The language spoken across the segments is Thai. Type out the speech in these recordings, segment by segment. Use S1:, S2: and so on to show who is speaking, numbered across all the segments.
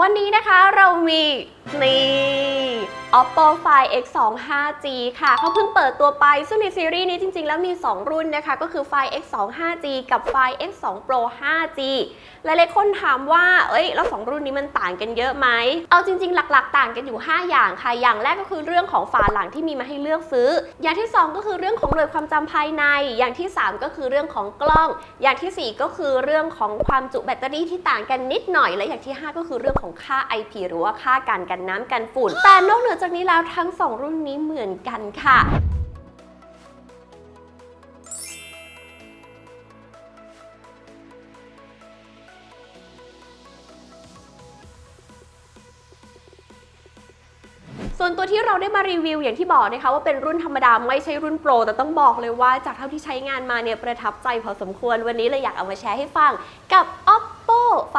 S1: วันนี้นะคะเรามี นี่ Oppo Find X2 5G ค่ะ เขาเพิ่งเปิดตัวไป ซึ่งในซีรีส์นี้จริง ๆ แล้วมี 2 รุ่นนะคะ ก็คือ Find X2 5G กับ Find X2 Pro 5G หลายๆคนถามว่า เอ้ย แล้ว 2 รุ่นนี้มันต่างกันเยอะไหม เอาจริง ๆ หลักๆ ต่างกันอยู่ 5 อย่างค่ะ อย่างแรกก็คือเรื่องของฝาหลังที่มีมาให้เลือกซื้อ อย่างที่ 2 ก็คือเรื่องของหน่วยความจำภายใน อย่างที่ 3 ก็คือเรื่องของกล้อง อย่างทีสี่ 4 ก็คือเรื่องของความจุแบตเตอรี่ที่ต่างกันนิดหน่อย และอย่างที่ 5 ก็คือเรื่องของค่า IP หรือว่าค่าการกันน้ำกันฝุ่น แต่นอกเหนือจากนี้แล้วทั้ง 2 รุ่นนี้เหมือนกันค่ะส่วนตัวที่เราได้มารีวิวอย่างที่บอกนะคะว่าเป็นรุ่นธรรมดาไม่ใช่รุ่นโปร แต่ต้องบอกเลยว่าจากเท่าที่ใช้งานมาเนี่ยประทับใจพอสมควรวันนี้เลยอยากเอามาแชร์ให้ฟังกับ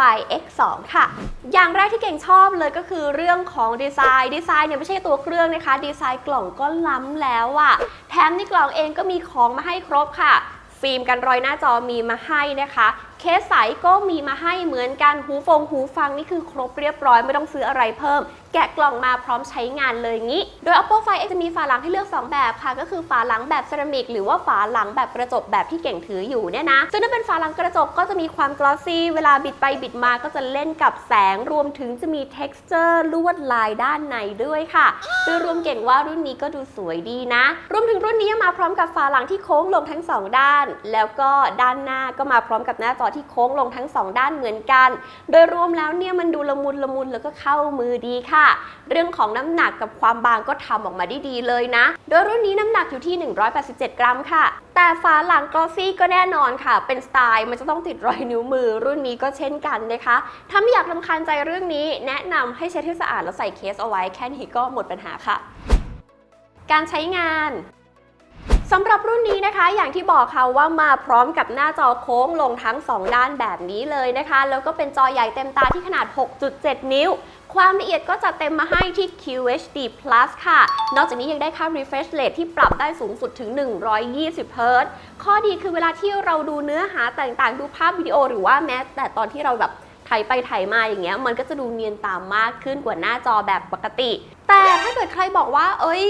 S1: ไฟ X2 ค่ะ อย่างแรกที่เก่งชอบเลยก็คือเรื่องของดีไซน์ ดีไซน์เนี่ยไม่ใช่ตัวเครื่องนะคะ ดีไซน์กล่องก็ล้ำแล้วอะแถมในกล่องเองก็มีของมาให้ครบค่ะ ฟิล์มกันรอยหน้าจอมีมาให้นะคะเคสใสก็มีมาให้เหมือนกันหูฟงหูฟังนี่คือครบเรียบร้อยไม่ต้องซื้ออะไรเพิ่ม แกะกล่องมาพร้อมใช้งานเลยงี้ โดย Oppo Find X จะมีฝาหลังให้เลือก 2 แบบค่ะ ก็คือฝาหลังแบบเซรามิกหรือว่าฝาหลังแบบกระจกแบบที่เก่งถืออยู่เนี่ยนะ ซึ่งถ้าเป็นฝาหลังกระจกก็จะมีความกลอสซี่เวลาบิดไปบิดมาก็จะเล่นกับแสงรวมถึงจะมี texture ลวดลายด้านในด้วยค่ะโดยรวมเก่งว่ารุ่นนี้ก็ดูสวยดีนะ รวมถึงรุ่นนี้มาพร้อมกับฝาหลังที่โค้งลงทั้งสองด้าน แล้วก็ด้านหน้าก็มาพร้อมกับหน้าจอที่โค้งลงทั้งสองด้านเหมือนกัน โดยรวมแล้วเนี่ยมันดูละมุนละมุนแล้วก็เข้ามือดีค่ะเรื่องของน้ำหนักกับความบางก็ทำออกมาได้ดีเลยนะ โดยรุ่นนี้น้ำหนักอยู่ที่ 187 กรัมค่ะ แต่ฝาหลังกลอสซี่ก็แน่นอนค่ะ เป็นสไตล์มันจะต้องติดรอยนิ้วมือ รุ่นนี้ก็เช่นกันนะคะ ถ้าไม่อยากลำคาญใจเรื่องนี้ แนะนำให้เช็ดให้สะอาดแล้วใส่เคสเอาไว้แค่นี้ก็หมดปัญหาค่ะ การใช้งาน สำหรับรุ่นนี้นะคะ อย่างที่บอกค่ะว่ามาพร้อมกับหน้าจอโค้งลงทั้ง 2 ด้านแบบนี้เลยนะคะ แล้วก็เป็นจอใหญ่เต็มตาที่ขนาด 6.7 นิ้ว ความละเอียดก็จะเต็มมาให้ที่ QHD Plus ค่ะ นอกจากนี้ยังได้ค่า refresh rate ที่ปรับได้สูงสุดถึง 120 Hz ข้อดีคือเวลาที่เราดูเนื้อหาต่างๆ ดูภาพวิดีโอหรือว่าแม้แต่ตอนที่เราแบบ ถ่ายไปถ่ายมาอย่างเงี้ยมันก็จะดูเนียนตามมากขึ้นกว่าหน้าจอแบบปกติ แต่ถ้าเกิดใครบอกว่า เอ้ย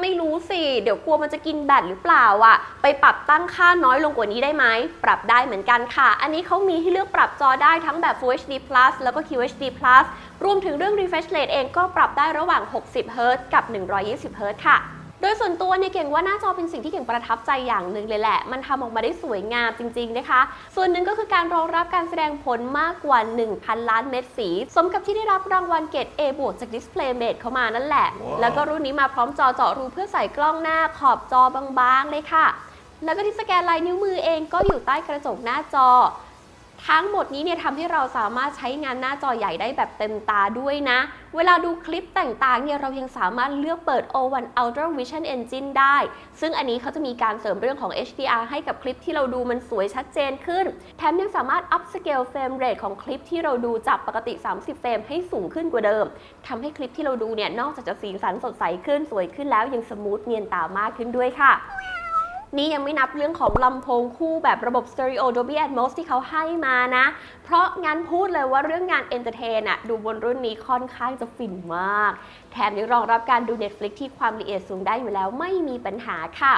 S1: ไม่รู้สิ เดี๋ยวกลัวมันจะกินแบตหรือเปล่าอะไปปรับตั้งค่าน้อยลงกว่านี้ได้ไหม ปรับได้เหมือนกันค่ะ อันนี้เขามีให้เลือกปรับจอได้ทั้งแบบ Full HD Plus แล้วก็ QHD Plus รวมถึงเรื่อง refresh rate เองก็ปรับได้ระหว่าง 60 Hz กับ 120 Hz ค่ะ โดยส่วนตัวเนี่ยเก่งว่าหน้าจอเป็นสิ่งที่เก่งประทับใจอย่างหนึ่งเลยแหละ มันทำออกมาได้สวยงามจริง ๆ นะคะ ส่วนหนึ่งก็คือการรองรับการแสดงผลมากกว่า 1,000 ล้านเม็ดสี สมกับที่ได้รับรางวัลเกรด A บวกจาก DisplayMate เข้ามานั่นแหละแล้วก็รุ่นนี้มาพร้อมจอเจาะรูเพื่อใส่กล้องหน้าขอบจอบางๆเลยค่ะ แล้วก็ที่สแกนลายนิ้วมือเองก็อยู่ใต้กระจกหน้าจอ ทั้งหมดนี้เนี่ยทำให้เราสามารถใช้งานหน้าจอใหญ่ได้แบบเต็มตาด้วยนะ เวลาดูคลิปต่างๆเนี่ยเรายังสามารถเลือกเปิด O1 Ultra Vision Engine ได้ ซึ่งอันนี้เขาจะมีการเสริมเรื่องของ HDR ให้กับคลิปที่เราดูมันสวยชัดเจนขึ้น แถมยังสามารถ up scale frame rate ของคลิปที่เราดูจากปกติ 30 เฟรมให้สูงขึ้นกว่าเดิมทำให้คลิปที่เราดูเนี่ยนอกจากจะสีสันสดใสขึ้นสวยขึ้นแล้วยังสมูทเนียนตามากขึ้นด้วยค่ะ นี่ยังไม่นับเรื่องของลำโพงคู่แบบระบบ Stereo Dolby Atmos ที่เขาให้มานะ เพราะงั้นพูดเลยว่าเรื่องงาน Entertain อะดูบนรุ่นนี้ค่อนข้างจะฟินมาก แถมยังรองรับการดู Netflix ที่ความละเอียดสูงได้อยู่แล้วไม่มีปัญหาค่ะ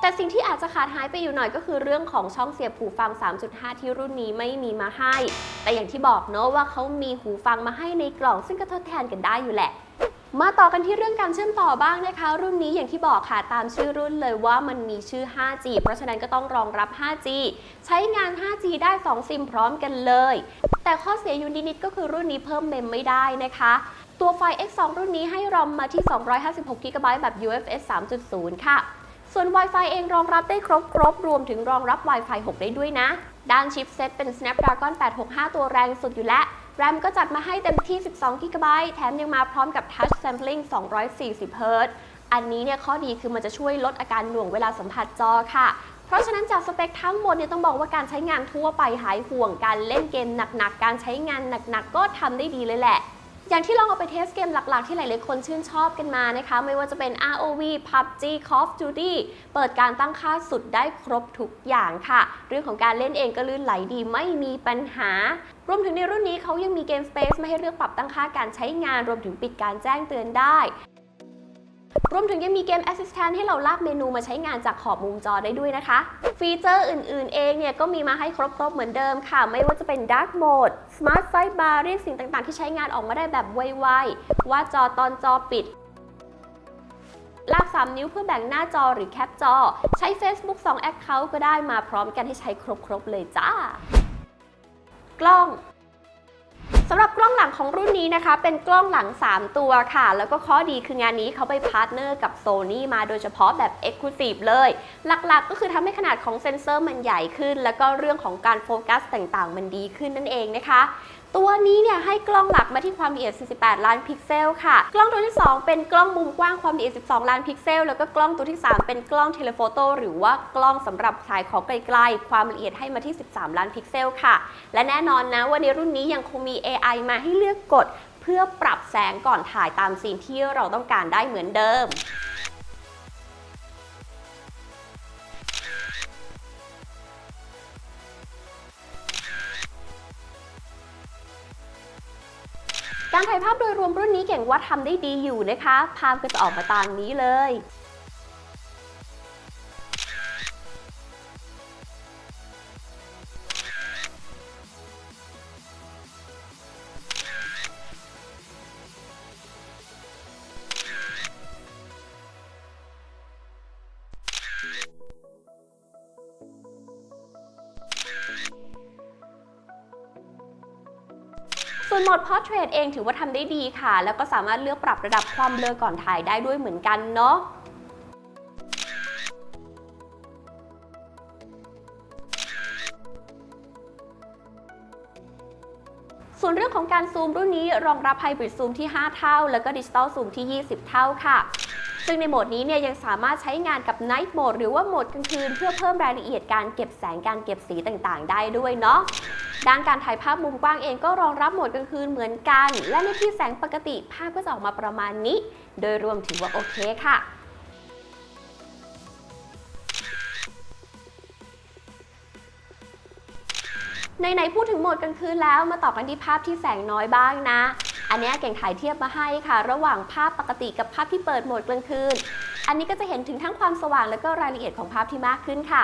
S1: แต่สิ่งที่อาจจะขาดหายไปอยู่หน่อยก็คือเรื่องของช่องเสียบหูฟัง 3.5 ที่รุ่นนี้ไม่มีมาให้ แต่อย่างที่บอกเนอะว่าเขามีหูฟังมาให้ในกล่องซึ่งก็ทดแทนกันได้อยู่แหละ มาต่อกันที่เรื่องการเชื่อมต่อบ้างนะคะ รุ่นนี้อย่างที่บอกค่ะตามชื่อรุ่นเลยว่ามันมีชื่อ 5G เพราะฉะนั้นก็ต้องรองรับ 5G ใช้งาน 5G ได้ 2 ซิมพร้อมกันเลย แต่ข้อเสียอยู่นิดก็คือรุ่นนี้เพิ่มเมมไม่ได้นะคะตัวไฟ X2 รุ่นนี้ให้รอมมาที่ 256 GB แบบ UFS 3.0 ค่ะ ส่วน Wi-Fi เองรองรับได้ครบครบรวมถึงรองรับ Wi-Fi 6 ได้ด้วยนะ ด้านชิปเซตเป็น Snapdragon 865 ตัวแรงสุดอยู่แล้ว แรมก็จัดมาให้เต็มที่ 12 GB แถมยังมาพร้อมกับ Touch Sampling 240 Hz อันนี้เนี่ยข้อดีคือมันจะช่วยลดอาการหน่วงเวลาสัมผัสจอค่ะเพราะฉะนั้นจากสเปคทั้งหมดเนี่ยต้องบอกว่าการใช้งานทั่วไปหายห่วงการเล่นเกมหนักๆ การใช้งานหนักๆ ก็ทำได้ดีเลยแหละ อย่างที่ลองเอาไปเทสเกมหลักๆ ที่หลายๆคนชื่นชอบกันมานะคะ ไม่ว่าจะเป็น ROV PUBG Call of Duty เปิดการตั้งค่าสุดได้ครบทุกอย่างค่ะ เรื่องของการเล่นเองก็ลื่นไหลดีไม่มีปัญหารวมถึงในรุ่นนี้เขายังมีเกม Space มาให้เลือกปรับตั้งค่าการใช้งาน รวมถึงปิดการแจ้งเตือนได้ รวมถึงยังมีเกม Assistant ให้เราลากเมนูมาใช้งานจากขอบมุมจอได้ด้วยนะคะ ฟีเจอร์อื่นๆ เองเนี่ยก็มีมาให้ครบๆ เหมือนเดิมค่ะ ไม่ว่าจะเป็น Dark Mode Smart Sidebar เรียกสิ่งต่างๆ ที่ใช้งานออกมาได้แบบไวๆ ว่าจอตอนจอปิดลาก 3 นิ้วเพื่อแบ่งหน้าจอหรือแคปจอ ใช้ Facebook 2 Account ก็ได้มาพร้อมกันให้ใช้ครบๆ เลยจ้า กล้อง สำหรับกล้องหลังของรุ่นนี้นะคะ เป็นกล้องหลัง 3 ตัวค่ะ แล้วก็ข้อดีคืองานนี้เขาไปพาร์ทเนอร์กับ Sony มาโดยเฉพาะแบบ Exclusive เลย หลักๆ ก็คือทำให้ขนาดของเซ็นเซอร์มันใหญ่ขึ้น แล้วก็เรื่องของการโฟกัสต่างๆ มันดีขึ้นนั่นเองนะคะ ตัวนี้เนี่ยให้กล้องหลักมาที่ความละเอียด 48 ล้านพิกเซลค่ะ กล้องตัวที่ 2 เป็นกล้องมุมกว้างความละเอียด 12 ล้านพิกเซล แล้วก็กล้องตัวที่ 3 เป็นกล้องเทเลโฟโต้หรือว่ากล้องสำหรับถ่ายของไกลๆ ความละเอียดให้มาที่ 13 ล้านพิกเซลค่ะ และแน่นอนนะว่าในรุ่นนี้ยังคงมี AI มาให้เลือกกด เพื่อปรับแสงก่อนถ่ายตามซีนที่เราต้องการได้เหมือนเดิม การถ่ายภาพโดยรวมรุ่นนี้เก่งว่าทำได้ดีอยู่นะคะ ภาพก็จะออกมาตามนี้เลย ด Portrait เองถือว่าทำได้ดีค่ะ แล้วก็สามารถเลือกปรับระดับความเบลอก่อนถ่ายได้ด้วยเหมือนกันเนาะส่วนเรื่องของการซูมรุ่นนี้รองรับไฮบริดซูมที่ 5 เท่า แล้วก็ดิจิตอลซูมที่ 20 เท่าค่ะ ซึ่งในโหมดนี้เนี่ยยังสามารถใช้งานกับ Night Mode หรือว่าโหมดกลางคืน เพื่อเพิ่มรายละเอียดการเก็บแสงการเก็บสีต่างๆ ได้ด้วยเนาะด้านการถ่ายภาพมุมกว้างเองก็รองรับโหมดกลางคืนเหมือนกัน และในที่แสงปกติภาพก็จะออกมาประมาณนี้ โดยรวมถือว่าโอเคค่ะในๆพูดถึงโหมดกลางคืนแล้วมาต่อกันที่ภาพที่แสงน้อยบ้างนะ อันนี้เก่งถ่ายเทียบมาให้ค่ะ ระหว่างภาพปกติกับภาพที่เปิดโหมดกลางคืน อันนี้ก็จะเห็นถึงทั้งความสว่างและก็รายละเอียดของภาพที่มากขึ้นค่ะ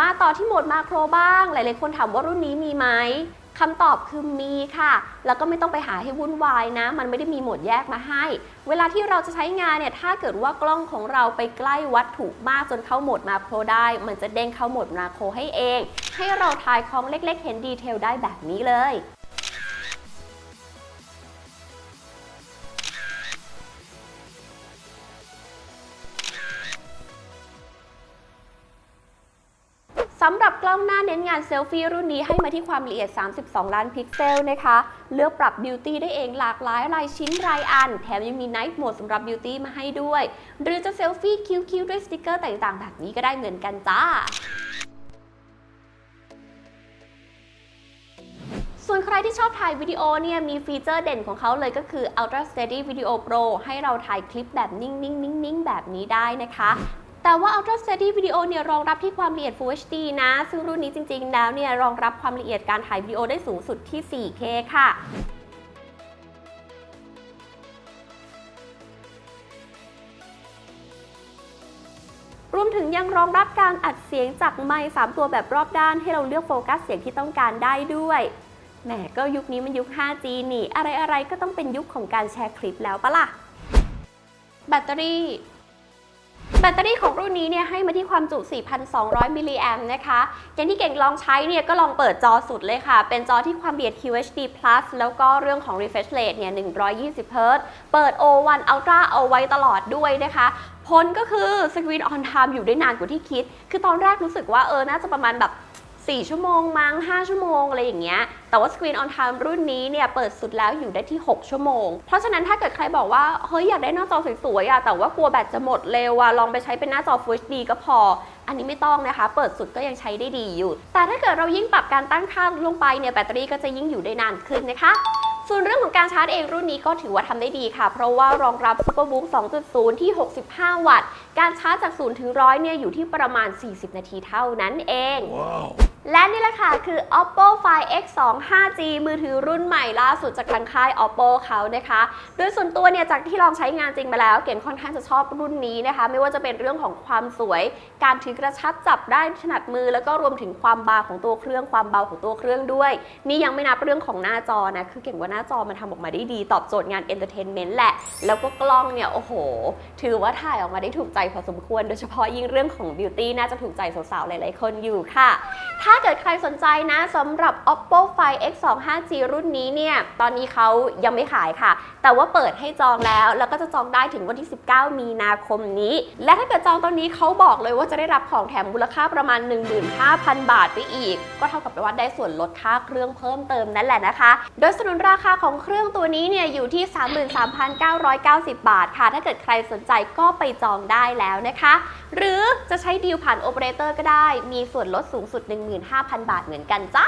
S1: มาต่อที่โหมดมาโครบ้าง หลาย ๆ คนถามว่ารุ่นนี้มีไหมคำตอบคือมีค่ะ แล้วก็ไม่ต้องไปหาให้วุ่นวายนะ มันไม่ได้มีโหมดแยกมาให้ เวลาที่เราจะใช้งานเนี่ย ถ้าเกิดว่ากล้องของเราไปใกล้วัตถุมากจนเข้าโหมดมาโครได้ มันจะเด้งเข้าโหมดมาโครให้เอง ให้เราถ่ายของเล็กๆ เห็นดีเทลได้แบบนี้เลย ล้องหน้าเน้นงานเซลฟี่รุ่นนี้ให้มาที่ความละเอียด 32 ล้านพิกเซลนะคะ เลือกปรับบิวตี้ได้เองหลากหลายรายชิ้นรายอัน แถมยังมี Night Mode สำหรับบิวตี้มาให้ด้วย หรือจะเซลฟี่คิ้วๆด้วยสติกเกอร์ต่างๆ แบบนี้ก็ได้เหมือนกันจ้าส่วนใครที่ชอบถ่ายวิดีโอเนี่ยมีฟีเจอร์เด่นของเขาเลยก็คือ Ultra Steady Video Pro ให้เราถ่ายคลิปแบบนิ่งๆๆ ๆ แบบนี้ได้นะคะ แต่ว่า Ultra Steady Video เนี่ยรองรับที่ความละเอียด Full HD นะ ซึ่งรุ่นนี้จริง ๆ แล้วเนี่ยรองรับความละเอียดการถ่ายวิดีโอได้สูงสุดที่ 4K ค่ะรวมถึงยังรองรับการอัดเสียงจากไมค์3ตัวแบบรอบด้านให้เราเลือกโฟกัสเสียงที่ต้องการได้ด้วย แหมก็ยุคนี้มันยุค 5G นี่ อะไรๆก็ต้องเป็นยุคของการแชร์คลิปแล้วปะล่ะ แบตเตอรี่ แบตเตอรี่ของรุ่นนี้เนี่ยให้มาที่ความจุ 4,200 มิลลิแอมนะคะ อย่างที่เก่งลองใช้เนี่ยก็ลองเปิดจอสุดเลยค่ะ เป็นจอที่ความเบียด QHD Plus แล้วก็เรื่องของ refresh rate เนี่ย 120 Hz เปิด O1 Ultra เอาไว้ตลอดด้วยนะคะผลก็คือ Screen on Time อยู่ได้นานกว่าที่คิด คือตอนแรกรู้สึกว่าเออ น่าจะประมาณแบบ 4 ชั่วโมงมั้ง5ชั่วโมงอะไรอย่างเงี้ย แต่ว่า Screen on Time รุ่นนี้เนี่ยเปิดสุดแล้วอยู่ได้ที่ 6 ชั่วโมง เพราะฉะนั้นถ้าเกิดใครบอกว่า เฮ้ยอยากได้หน้าจอสวยๆอะแต่ว่ากลัวแบตจะหมดเร็วอะลองไปใช้เป็นหน้าจอ Full HD ก็พอ อันนี้ไม่ต้องนะคะ เปิดสุดก็ยังใช้ได้ดีอยู่ แต่ถ้าเกิดเรายิ่งปรับการตั้งค่าลงไปเนี่ยแบตเตอรี่ก็จะยิ่งอยู่ได้นานขึ้นนะคะส่วนเรื่องของการชาร์จเองรุ่นนี้ก็ถือว่าทำได้ดีค่ะ เพราะว่ารองรับ Superbook 2.0 ที่ 65 วัตต์ การชาร์จจาก 0 ถึง 100 เนี่ยอยู่ที่ประมาณ 40 นาทีเท่านั้นเอง และนี่แหละค่ะ คือ Oppo Find X2 5G มือถือรุ่นใหม่ล่าสุดจากทางค่าย Oppo เขานะคะ โดยส่วนตัวเนี่ยจากที่ลองใช้งานจริงมาแล้ว เก่งค่อนข้างจะชอบรุ่นนี้นะคะ ไม่ว่าจะเป็นเรื่องของความสวย การถือกระชับจับได้ถนัดมือ แล้วก็รวมถึงความบางของตัวเครื่องความเบาของตัวเครื่องด้วย นี่ยังไม่นับเรื่องของหน้าจอนะ คือเก่งว่าหน้าจอมันทำออกมาได้ดี ตอบโจทย์งาน Entertainment แหละ แล้วก็กล้องเนี่ยโอ้โห ถือว่าถ่ายออกมาได้ถูกใจพอสมควร โดยเฉพาะยิ่งเรื่องของ Beauty น่าจะถูกใจสาวๆหลายๆคนอยู่ค่ะถ้าเกิดใครสนใจนะสำหรับ Oppo Find X2 5G รุ่นนี้เนี่ย ตอนนี้เขายังไม่ขายค่ะ แต่ว่าเปิดให้จองแล้ว แล้วก็จะจองได้ถึงวันที่ 19 มีนาคมนี้ และถ้าเกิดจองตอนนี้เขาบอกเลยว่าจะได้รับของแถมมูลค่าประมาณ 15,000 บาทไปอีก ก็เท่ากับว่าได้ส่วนลดค่าเครื่องเพิ่มเติมนั่นแหละนะคะ โดยสนุนราคาของเครื่องตัวนี้เนี่ยอยู่ที่ 33,990 บาทค่ะ ถ้าเกิดใครสนใจก็ไปจองได้แล้วนะคะ หรือจะใช้ดีลผ่านโอเปอเรเตอร์ก็ได้ มีส่วนลดสูงสุด5,000 บาทเหมือนกันจ้า